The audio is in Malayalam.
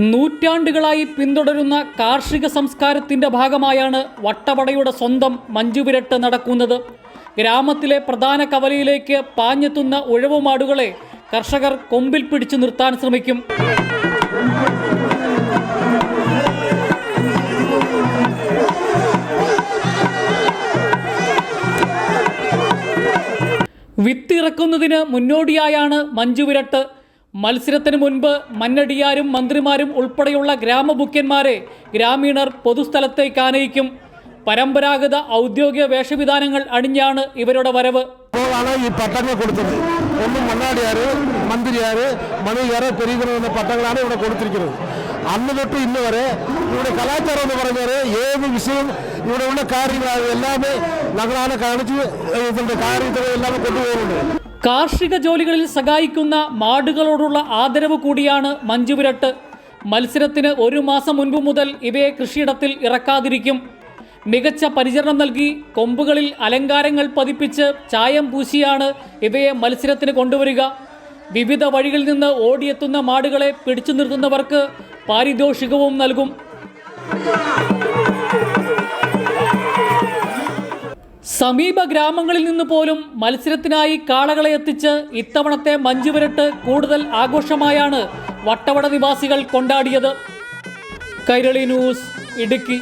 നൂറ്റാണ്ടുകളായി പിന്തുടരുന്ന കാർഷിക സംസ്കാരത്തിന്റെ ഭാഗമായാണ് വട്ടവടയുടെ സ്വന്തം മഞ്ജുവിരട്ട് നടക്കുന്നത്. ഗ്രാമത്തിലെ പ്രധാന കവലയിലേക്ക് പാഞ്ഞെത്തുന്ന ഉഴവുമാടുകളെ കർഷകർ കൊമ്പിൽ പിടിച്ചു നിർത്താൻ ശ്രമിക്കും. വിത്തിറക്കുന്നതിന് മുന്നോടിയായാണ് മഞ്ജുവിരട്ട്. മത്സരത്തിന് മുൻപ് മന്നടിയാരും മന്ത്രിമാരും ഉൾപ്പെടെയുള്ള ഗ്രാമമുഖ്യന്മാരെ ഗ്രാമീണർ പൊതുസ്ഥലത്തേക്ക് ആനയിക്കും. പരമ്പരാഗത ഔദ്യോഗിക വേഷവിധാനങ്ങൾ അണിഞ്ഞാണ് ഇവരുടെ വരവ്. അപ്പോഴാണ് ഈ പട്ടങ്ങൾ കൊടുത്തത്. ഒന്ന് മണ്ണാടിയാറ് മന്ത്രിയാറ് മണികാറ് പെരീകരം എന്ന പട്ടങ്ങളാണ് ഇവിടെ കൊടുത്തിരിക്കുന്നത്. അന്ന് തൊട്ട് ഇന്ന് വരെ ഇവിടെ കലാചാരം എന്ന് പറഞ്ഞാൽ ഏത് വിഷയം ഇവിടെ ഉള്ള കാര്യങ്ങൾ എല്ലാമേ ഞങ്ങളാണ് കാണിച്ച് ഇതിന്റെ കാര്യത്തിൽ എല്ലാം കൊണ്ടുപോകുന്നുണ്ട്. കാർഷിക ജോലികളിൽ സഹായിക്കുന്ന മാടുകളോടുള്ള ആദരവ് കൂടിയാണ് മഞ്ജുവിരട്ട് മത്സരത്തിന് ഒരു മാസം മുൻപ് മുതൽ ഇവയെ കൃഷിയിടത്തിൽ ഇറക്കാതിരിക്കും. മികച്ച പരിചരണം നൽകി കൊമ്പുകളിൽ അലങ്കാരങ്ങൾ പതിപ്പിച്ച് ചായം പൂശിയാണ് ഇവയെ മത്സരത്തിന് കൊണ്ടുവരിക. വിവിധ വഴികളിൽ നിന്ന് ഓടിയെത്തുന്ന മാടുകളെ പിടിച്ചു നിർത്തുന്നവർക്ക് പാരിതോഷികവും നൽകും. സമീപ ഗ്രാമങ്ങളിൽ നിന്ന് പോലും മത്സരത്തിനായി കാളകളെ എത്തിച്ച് ഇത്തവണത്തെ മഞ്ചുപുരട്ട് കൂടുതൽ ആഘോഷമായാണ് വട്ടവട നിവാസികൾ കൊണ്ടാടിയത്. കൈരളി ന്യൂസ് ഇടുക്കി.